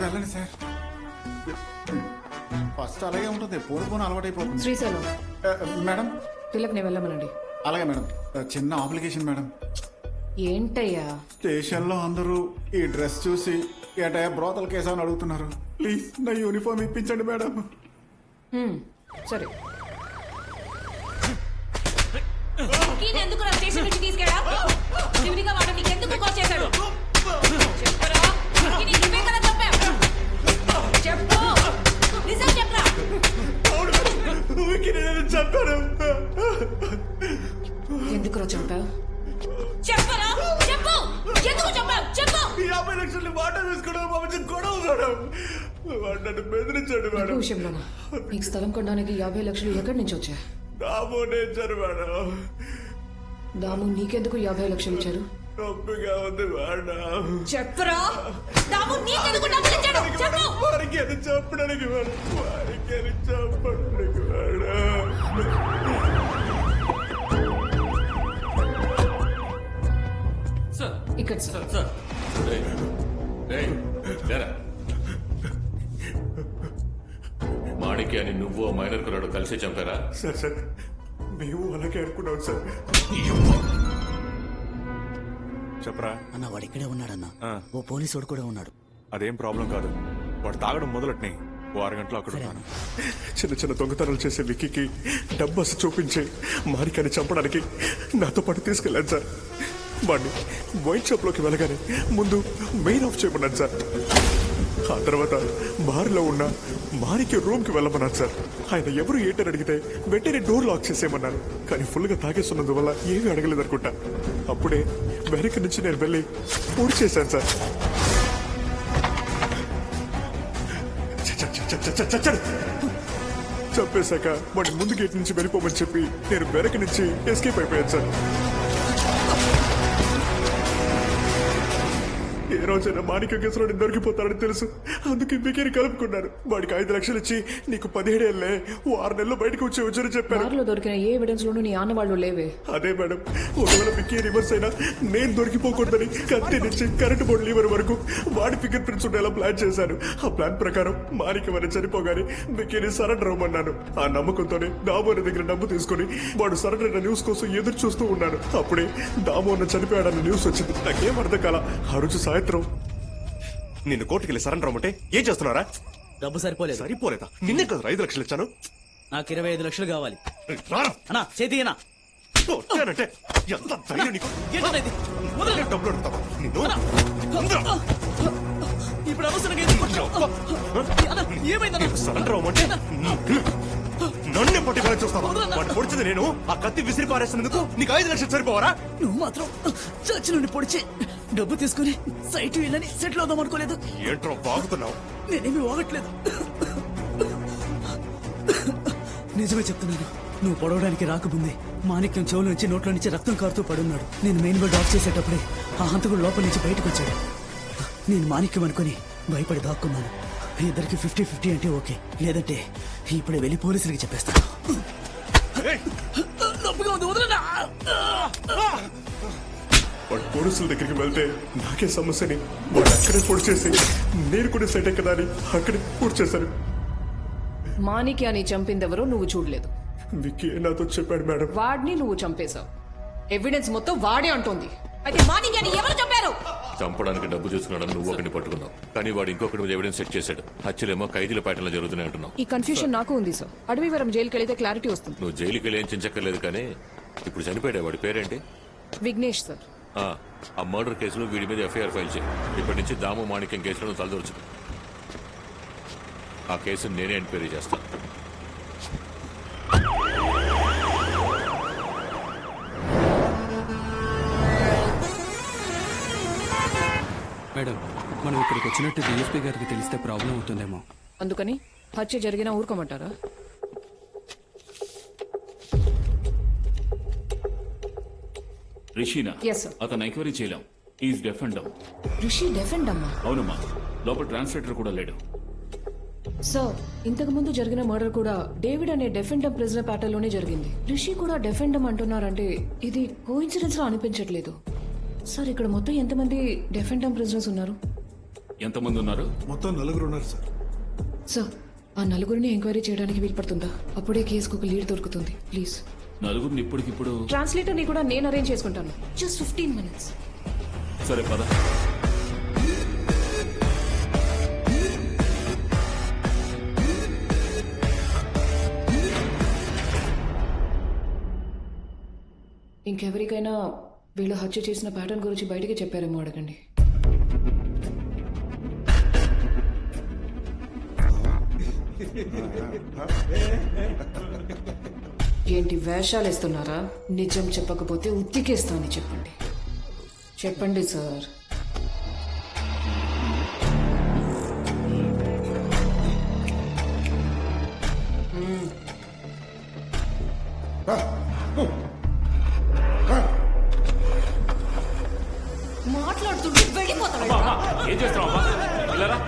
వెళ్ళండి sir. First అలాగే ఉంటుంది పోను పోను అలవాటైపోతుంది శ్రీశైలం ఆ, మేడం? తిలక్ని వెళ్ళమనండి. అలాగే మేడం. ఆ, చిన్న అప్లికేషన్ మేడం. ఏంటయ్యా? స్టేషన్లో అందరూ ఈ డ్రెస్ చూసి ఏటయా బ్రోతల కేసు అని అడుగుతున్నారు. ప్లీజ్ నా యూనిఫామ్ ఇప్పించండి మేడం. హ్మ్, సరే. ఈయన ఎందుకు నా స్టేషన్ నుంచి తీసుకెళ్ళా చివరిగా వాడు నీకెందుకు కాల్ చేశాడు? చెప్పరా? ఈయన కదా చెప్పు. నిజం చెప్పరా? చెప్పాను. ఎందుకురా చంపావు? చెప్పరా? చెప్పు. ఎందుకు చెప్పావు? చెప్పు. యాభై లక్షలు మాట వేసుకోవడం మా మధ్య గొడవ మేడం వాడు నన్ను బెదిరించాడు విషయంలోనా నీకు స్థలం కొనడానికి యాభై లక్షలు ఎక్కడి నుంచి వచ్చాయి? నామో నేర్చారు మేడం. దాము నీకెందుకు యాభై లక్షలు ఇచ్చారు? నొప్పిగా ఉంది మేడం. చెప్పరా? దాము చెప్పు వారికి అది చెప్పడానికి మేడం వారికి అది చెప్పడానికి మేడం సార్ ఇక్కడ సార్ సార్. మాణిక్యాన్ని నువ్వు ఆ మైనర్ కురాడు కలిసి చంపారా సార్ సార్ మేము అలాగే అనుకున్నాం సార్ చెప్పరా అన్న వాడు ఇక్కడే ఉన్నాడన్న ఆ. ఓ పోలీసోడు కూడా ఉన్నాడు అదేం ప్రాబ్లం కాదు వాడు తాగడం మొదలట్ని. ఓ ఆరు గంటలు అక్కడ ఉన్నాను. చిన్న చిన్న దొంగతనాలు చేసే విక్కీకి డబ్బు అసలు చూపించి మారికాని చంపడానికి నాతో పాటు తీసుకెళ్ళాను సార్. వాడిని వైన్ షాప్లోకి వెళ్ళగానే ముందు మెయిన్ ఆఫ్ చేయమన్నాను సార్. ఆ తర్వాత బార్లో ఉన్న మారికి రూమ్కి వెళ్ళమన్నాను సార్. ఆయన ఎవరు ఏంటని అడిగితే వెంటనే డోర్ లాక్ చేసేయమన్నాను కానీ ఫుల్గా తాగేస్తున్నందువల్ల ఏమీ అడగలేదు అనుకుంటా అప్పుడే వెనక నుంచి నేను వెళ్ళి పూడి చేశాను సార్. చంపేశాక వాడి ముందు గేట్ నుంచి వెళ్ళిపోమని చెప్పి నేను వెనక నుంచి ఎస్కేప్ అయిపోయాను సార్ ఏ రోజైనా మాణిక కేసులో నేను దొరికిపోతానని తెలుసు అందుకే వికీని కలుపుకున్నాను వాడికి ఐదు లక్షలు ఇచ్చి నీకు పదిహేడేళ్ళే ఓ ఆరు నెలలు బయటకు వచ్చి వచ్చని చెప్పాను బార్లో దొరికిన ఏ ఎవిడెన్స్ లోనూ నీ ఆన్న వాళ్ళు లేవే. అదే మేడం ఒకవేళ విక్కీ రివర్స్ అయినా నేను దొరికిపోకూడదని కత్తి నుంచి కరెంట్ బోర్డు లీవర్ వరకు వాడి ఫింగర్ ప్రింట్స్ ఉండేలా ప్లాన్ చేశాను. ఆ ప్లాన్ ప్రకారం మారికి వారి చనిపోగానే విక్కీని సరెండర్ అవ్వమన్నాను. ఆ నమ్మకంతోనే దామోని దగ్గర డబ్బు తీసుకుని వాడు సరెండర్ అయిన న్యూస్ కోసం ఎదురు చూస్తూ ఉన్నాను. అప్పుడే దామోన్న చనిపోయాడన్న న్యూస్ వచ్చింది. నాకేం అర్థం కాల ఆ రోజు సాయంత్రం నిన్ను కోర్టుకెళ్ళి సరెండర్ అమ్మంటే ఏం చేస్తున్నారా? డబ్బు సరిపోలేదు. సరిపోలేదా? నిన్నే కదా ఐదు లక్షలు ఇచ్చాను. నాకు ఇరవై ఐదు లక్షలు కావాలి. అన్నా చేతి అన్నా కొట్టానంటే ఎంత ధైర్యం నీకు? డబ్బులు అడుగుతావా? నిన్ను. ఇప్పుడు అవసరం ఏమైందన్నా? సరెండర్ అవ్వమంటే నన్ను పట్టుకొని చూస్తావా? వాడు పొడిచింది నేను. ఆ కత్తి విసిరి పారేసినందుకు నీకు ఐదు లక్షలు సరిపోవరా నువ్వు మాత్రం చర్చి నుండి పొడిచి డబ్బు తీసుకుని సైట్ వెళ్ళని సెటిల్ అవుదాం అనుకోలేదు. ఏంట్రో బాగుతున్నావు? నేనేమి వాగట్లేదు. నిజమే చెప్తున్నాను. నువ్వు పొడవడానికి రాకముందే మాణిక్యం చెవుల నుంచి నోట్ల నుంచి రక్తం కారుతూ పడున్నాడు. నేను మెయిన్ బోర్డ్ ఆఫ్ చేసేటప్పుడే ఆ హంతకుడు లోపల నుంచి బయటకు వచ్చాడు నేను మాణిక్యం అనుకుని భయపడి దాక్కున్నాను. ఇద్దరికి ఫిఫ్టీ ఫిఫ్టీ అంటే ఓకే. లేదంటే ఇప్పుడే వెళ్ళి పోలీసులకి చెప్పేస్తాను. వాడు పోలీసుల దగ్గరికి వెళ్తే నాకే సమస్యని వాడు అక్కడే పొడి చేసి నేను కూడా సెట్ కదా అని అక్కడే పూర్తి చేశాను మాణిక్యాన్ని చంపిందెవరో నువ్వు చూడలేదు. విక్కీ నాతో చెప్పాడు మేడం? వాడిని నువ్వు చంపేశావు. ఎవిడెన్స్ మొత్తం వాడే అంటోంది. అయితే అని ఎవరు చెప్పారు చంపడానికి డబ్బు తీసుకున్నాడని నువ్వు ఒకరిని పట్టుకున్నావు. కానీ వాడు ఇంకొకటి మీద ఎవిడెన్స్ సెట్ చేశాడు. హత్యలేమో ఖైదీల ప్యాటర్న్లో జరుగుతున్నాయి అంటున్నావు. ఈ కన్ఫ్యూషన్ నాకు ఉంది సార్ అడవివరం జైలుకి వెళితే క్లారిటీ వస్తుంది. నువ్వు జైలుకి వెళ్ళి ఏం చించక్కర్లేదు కానీ ఇప్పుడు చనిపోయాడు వాడి పేరేంటి? విఘ్నేష్ సార్ ఆ, ఆ మర్డర్ కేసులో వీడి మీద ఎఫ్ఐఆర్ ఫైల్ చేయి. ఇప్పటి నుంచి దాము మాణిక్యం కేసులో నువ్వు తలదూర్చు ఆ కేసును నేనే ఎంక్వైరీ చేస్తాను మేడం మనం ఇక్కడికి వచ్చినట్టు డిఎస్పీ గారికి తెలిస్తే ప్రాబ్లం అవుతుందేమో. అందుకని హత్య జరిగినా ఊరుకోమంటారా? రిషీనా Yes, sir. అతను ఎంక్వైరీ చేయలేం. Is deaf and dumb Rishi defend అమ్మా? అవునమ్మా. లోపల ట్రాన్స్లేటర్ కూడా లేడు. సార్ ఇంతకు ముందు జరిగిన మర్డర్ కూడా డేవిడ్ అనే డెఫెండమ్ ప్రిజనర్ ప్యాటర్న్లోనే జరిగింది. రిషి కూడా డెఫెండమ్ అంటున్నారంటే ఇది కోఇన్సిడెన్స్ లా అనిపించట్లేదు. సార్ ఇక్కడ మొత్తం ఎంతమంది డెఫెండమ్ ప్రిజనర్స్ ఉన్నారు? ఎంతమంది ఉన్నారు? మొత్తం నలుగురు ఉన్నారు సార్ సార్ ఆ నలుగురిని ఎంక్వైరీ చేయడానికి వీలు పడుతుందా అప్పుడే కేసుకు ఒక లీడ్ దొరుకుతుంది. ప్లీజ్ నలుగురిని ఇప్పటికిప్పుడు ట్రాన్స్లేటర్ని కూడా నేను అరేంజ్ చేసుకుంటాను. జస్ట్ ఫిఫ్టీన్ మినిట్స్ సరే పద. ఇంకెవరికైనా వీళ్ళు హత్య చేసిన ప్యాటర్న్ గురించి బయటికి చెప్పారేమో అడగండి. ఏంటి వేషాలు ఇస్తున్నారా నిజం చెప్పకపోతే ఉత్తికేస్తానని చెప్పండి. చెప్పండి సార్. మాట్లాడుతుంటే వెళ్ళిపోతాడు ఏం చేస్తున్నావమ్మా వెళ్ళరా?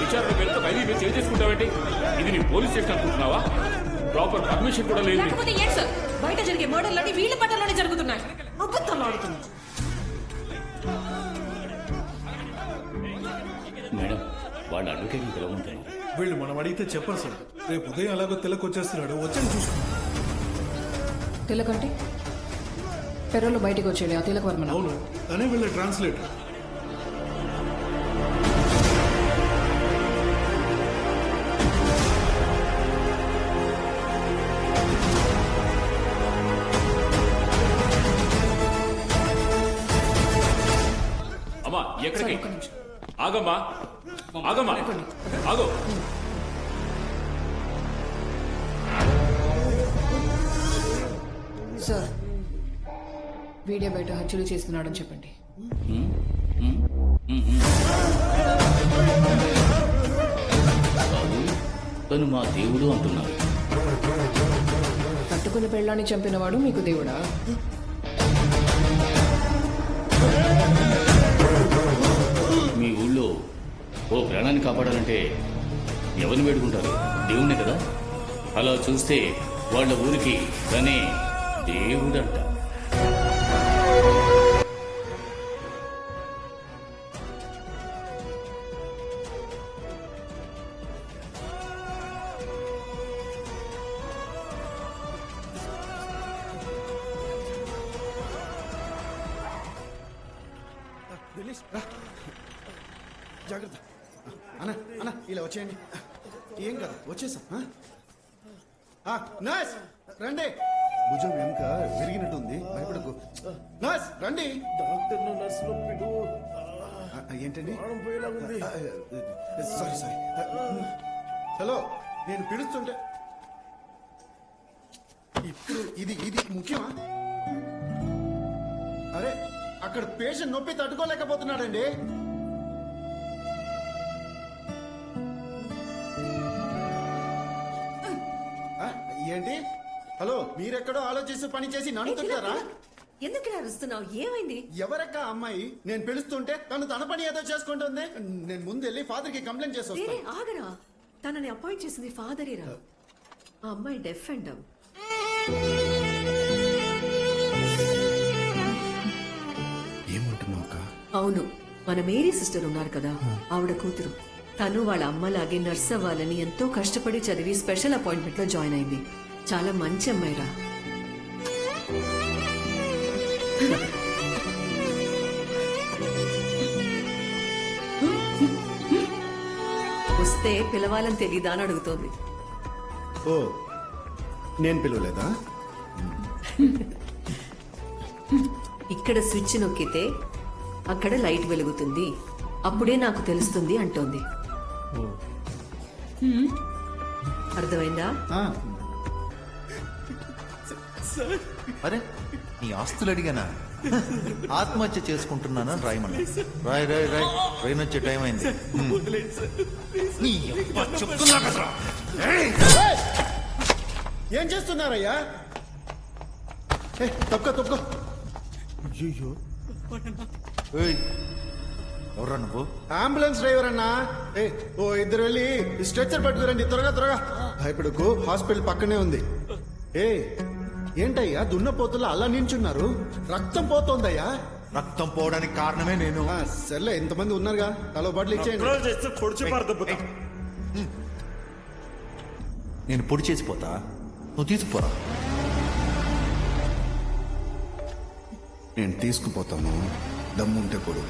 విచారణ పేరుతో ఖైదీ మీద చేంజ్ చేసుకుంటావేంటి ఇది నీ పోలీస్ స్టేషన్ అనుకుంటున్నావా? ప్రాపర్ పర్మిషన్ కూడా లేదు. లేకపోతే ఏంటి సార్? బయట జరిగే మర్డర్లన్నీ వీళ్ళ పట్టణంలోనే జరుగుతున్నాయి. అబద్ధాలు ఆడుతుంది మేడం వాళ్ళ అడ్వకేట్ పిలవంటాను వీళ్ళు మనం అడిగితే చెప్పరు సార్. రేపు ఉదయం ఎలాగో తెలకు వచ్చేస్తున్నాడు. వచ్చాను చూసుకో. తిలకంటే పెరలో బయటికి వచ్చేది ఆ తిలక వర్మన? అవును తనే వీళ్ళ ట్రాన్స్లేటర్ ఎక్కడికి. ఆగమ్మా. ఆగమ్మా. ఆగో. సార్ వీడియో బయట హత్యలు చేస్తున్నాడని చెప్పండి. తను మా దేవుడు అంటున్నారు కట్టుకుని పెళ్ళాన్ని చంపినవాడు మీకు దేవుడా? మీ ఊళ్ళో ఓ ప్రాణాన్ని కాపాడాలంటే ఎవరిని వేడుకుంటారు? దేవుణ్ణే కదా? అలా చూస్తే వాళ్ళ ఊరికి తనే దేవుడంట. జాగ్రత్త. అన్న అన్న ఇలా వచ్చేయండి. ఏం కదా వచ్చేసాం నర్స్ రండి. భుజం వెనుక విరిగినట్టుంది భయపడకు. నర్స్ రండి. డాక్టర్ నర్స్ ఏంటండి? Sorry sorry. హలో నేను పిలుస్తుంటే. ఇప్పుడు ఇది ఇది ముఖ్యమా? అరే అక్కడ పేషెంట్ నొప్పి తట్టుకోలేకపోతున్నాడండి. ఏంటి? హలో మీరెక్కడో ఆలోచిస్తూ పని చేసి నన్ను తింటారా ఎందుకు ఇలా అరుస్తున్నావు? ఏమైంది? ఎవరక్క అమ్మాయి? నేను పిలుస్తుంటే తను తన పని ఏదో చేసుకుంటుంది. నేను ముందు వెళ్ళి ఫాదర్కి కంప్లైంట్ చేసి వేరే వస్తాను. ఆగరా. తనని అపాయింట్ చేసింది ఫాదరేరా ఆ అమ్మాయి డెఫ్ అండ్ డమ్. ఏమంటున్నావు అక్క? అవును మన మేరీ సిస్టర్ ఉన్నారు కదా ఆవిడ కూతురు. తను వాళ్ళ అమ్మలాగే నర్స్ అవ్వాలని ఎంతో కష్టపడి చదివి స్పెషల్ అపాయింట్మెంట్లో జాయిన్ అయింది. చాలా మంచి అమ్మాయిరా. వస్తే పిలవాలని తెలీదా అని అడుగుతోంది. ఓ నేను పిలవలేదా? ఇక్కడ స్విచ్ నొక్కితే అక్కడ లైట్ వెలుగుతుంది. అప్పుడే నాకు తెలుస్తుంది అంటోంది. అర్థమైందా? ఆ, అరే నీ ఆస్తులు అడిగానా? ఆత్మహత్య చేసుకుంటున్నానని రాయమన్నా రాయ్ రాయ్ రాయ్. ట్రైన్ వచ్చే టైం అయింది. హ్మ్. నీ అబ్బా చెప్తున్నా కదరా. ఏం చేస్తున్నారయ్యా? ఏ, తప్పుకో తప్పుకో అయ్యో ఏయ్, ఎవర్రా నువ్వు? అంబులెన్స్ డ్రైవర్ అన్నా. ఏ ఓ ఇద్దరు వెళ్ళి స్ట్రెచ్చర్ పట్టుకురండి త్వరగా త్వరగా. భయపడకు హాస్పిటల్ పక్కనే ఉంది. ఏ ఏంటయ్యా దున్నపోతులు అలా నించున్నారు? రక్తం పోతోందయ్యా. రక్తం పోవడానికి కారణమే నేను. ఆ, సర్లే ఇంతమంది ఉన్నారుగా తలో బాటిల్ ఇచ్చేయండి. చేస్తే పొడిచి పారదబ్బుతా నేను పొడి చేసిపోతా నువ్వు తీసుకుపోరా. నేను తీసుకుపోతాను. దమ్ముంటే కొడు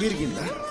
bir gün daha.